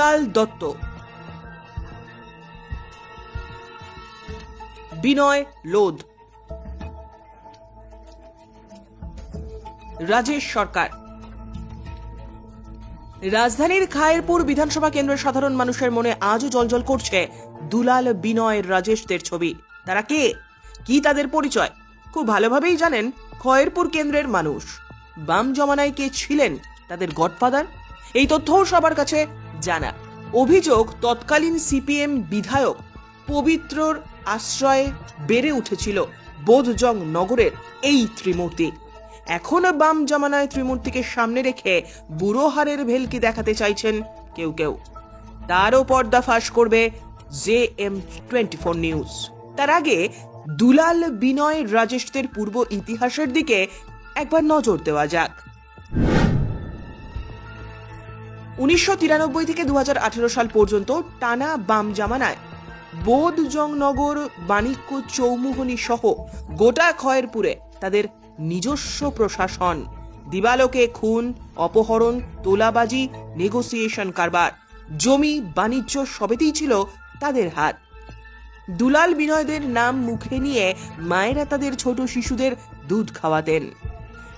দুলাল দত্ত। বিনয় লোধ। রাজেশ সরকার। রাজধানীর খায়েরপুর বিধানসভা কেন্দ্রের সাধারণ মানুষের মনে আজও জলজল করছে দুলাল, বিনয়, রাজেশদের ছবি। তারা কে? কি তাদের পরিচয়? খুব ভালোভাবেই জানেন খয়েরপুর কেন্দ্রের মানুষ। বাম জমানায় কে ছিলেন তাদের গডফাদার? এই তথ্যও সবার কাছে জানা অভিযোগ, তৎকালীন সিপিএম বিধায়ক পবিত্রর আশ্রয়ে বেড়ে উঠেছিল বোধজং নগরের এই ত্রিমূর্তি। এখন বাম জামানায় ত্রিমূর্তিকে সামনে রেখে বুড়ো হারের ভেলকি দেখাতে চাইছেন কেউ কেউ। তারও পর্দা ফাঁস করবে J M twenty four news. তার আগে দুলাল বিনয় রাজেশদের পূর্ব ইতিহাসের দিকে একবার নজর দেওয়া যাক। উনিশশো তিরানব্বই থেকে দু হাজার আঠেরো সাল পর্যন্ত টানা বাম জামানায় বোধজংনগর, বাণিজ্য চৌমুহনী সহ গোটা খয়েরপুরে তাদের নিজস্ব প্রশাসন। দিবালোকে খুন, অপহরণ, তোলাবাজি নেগোসিয়েশন কারবার। জমি, বাণিজ্য সবেতেই ছিল তাদের হাত। দুলাল বিনয়দের নাম মুখে নিয়ে মায়েরা তাদের ছোট শিশুদের দুধ খাওয়াতেন।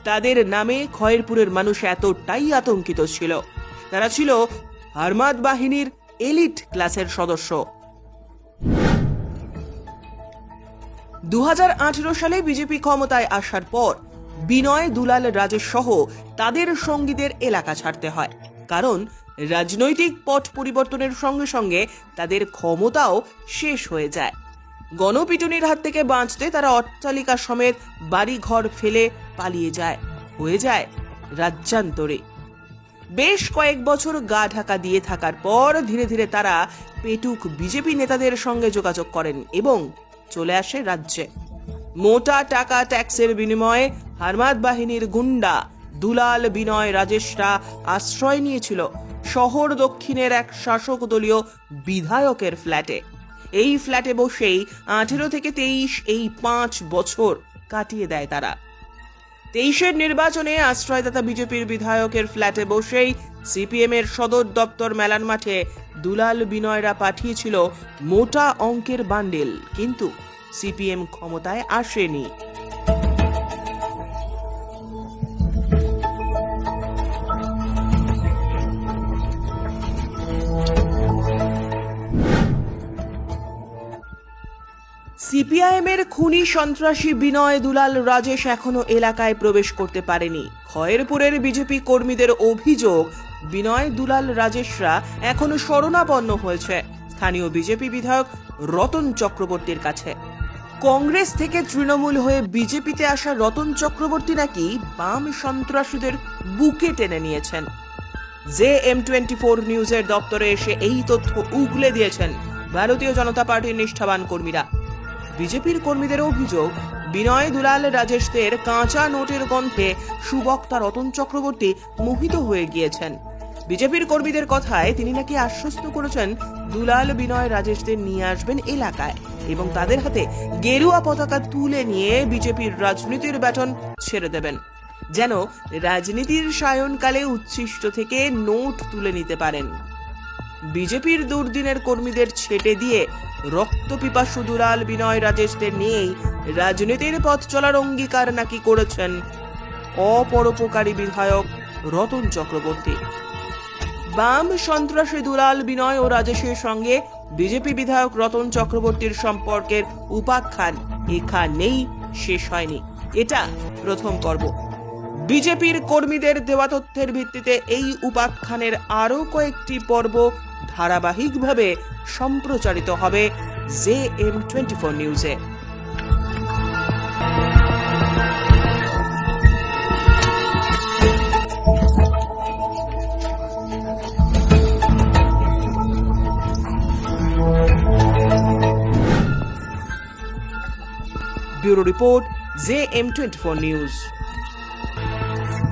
তাদের নামে খয়েরপুরের মানুষ এতটাই আতঙ্কিত ছিল। তারা ছিল হারমাদ বাহিনীর এলিট ক্লাসের সদস্য। দু সালে বিজেপি ক্ষমতায় আসার পর বিনয় দুলাল রাজের সহ তাদের সঙ্গীদের এলাকা ছাড়তে হয়। কারণ রাজনৈতিক পট পরিবর্তনের সঙ্গে সঙ্গে তাদের ক্ষমতাও শেষ হয়ে যায়। গণপিটুনির হাত থেকে বাঁচতে তারা অট্টালিকা সমেত বাড়িঘর ফেলে পালিয়ে যায়, হয়ে যায় রাজ্যান্তরে। বেশ কয়েক বছর গা ঢাকা দিয়ে থাকার পর ধীরে ধীরে তারা পেটুক বিজেপি নেতাদের সঙ্গে যোগাযোগ করেন এবং চলে আসে রাজ্যে। মোটা টাকা ট্যাক্সের বিনিময়ে হারমাদ বাহিনীর গুন্ডা দুলাল বিনয় রাজেশরা আশ্রয় নিয়েছিল শহর দক্ষিণের এক শাসক দলীয় বিধায়কের ফ্ল্যাটে। এই ফ্ল্যাটে বসেই আঠেরো থেকে তেইশ এই পাঁচ বছর কাটিয়ে দেয় তারা। তেইশের নির্বাচনে আশ্রয়দাতা বিজেপির বিধায়কের ফ্ল্যাটে বসেই সিপিএম এর সদর দপ্তর মেলান মাঠে দুলাল বিনয়রা পাঠিয়েছিল মোটা অঙ্কের বান্ডেল, কিন্তু সিপিএম ক্ষমতায় আসেনি। সিপিআইএম এর খুনি সন্ত্রাসী বিনয় দুলাল রাজেশ এখনও এলাকায় প্রবেশ করতে পারেনি। খয়েরপুরের বিজেপি কর্মীদের অভিযোগ, বিনয় দুলাল রাজেশরা এখনও শরণাপন্ন হয়েছে। স্থানীয় বিজেপি বিধায়ক রতন চক্রবর্তীর কাছে। কংগ্রেস থেকে তৃণমূল হয়ে বিজেপিতে আসা রতন চক্রবর্তী নাকি বাম সন্ত্রাসীদের বুকে টেনে নিয়েছেন। জে এম টোয়েন্টি ফোর নিউজের দপ্তরে এসে এই তথ্য উগলে দিয়েছেন ভারতীয় জনতা পার্টির নিষ্ঠাবান কর্মীরা। বিজেপির কর্মীদের অভিযোগ, বিনয় দুলাল রাজেশদের কাঁচা নোটের গন্ধে সুবক্তা রতন চক্রবর্তী মোহিত হয়ে গিয়েছেন। বিজেপির কর্মীদের কথায় তিনি নাকি আশ্বস্ত করেছেন দুলাল, বিনয় রাজেশদের নিয়ে আসবেন এলাকায় এবং তাদের হাতে গেরুয়া পতাকা তুলে নিয়ে বিজেপির রাজনীতির ব্যাটন ছেড়ে দেবেন। যেন রাজনীতির সায়নকালে উচ্ছিষ্ট থেকে নোট তুলে নিতে পারেন। বিজেপির দুর্দিনের কর্মীদের ছেটে দিয়ে রক্ত পিপাসু দুলাল বিনয় রাজেশদের নিয়েই রাজনীতির পথ চলার অঙ্গীকার নাকি করেছেন অপরোপকারী বিধায়ক রতন চক্রবর্তী? বাম সন্ত্রাসী দুলাল বিনয় ও রাজেশের সঙ্গে বিজেপি বিধায়ক রতন চক্রবর্তীর সম্পর্কের উপাখ্যান এখানেই শেষ হয়নি। এটা প্রথম পর্ব। বিজেপির কর্মীদের দেওয়া তথ্যের ভিত্তিতে এই উপাখ্যানের আরও কয়েকটি পর্ব ধারাবাহিকভাবে সম্প্রচারিত হবে জে এম টোয়েন্টি ফোর নিউজে। Bureau report J M twenty four news.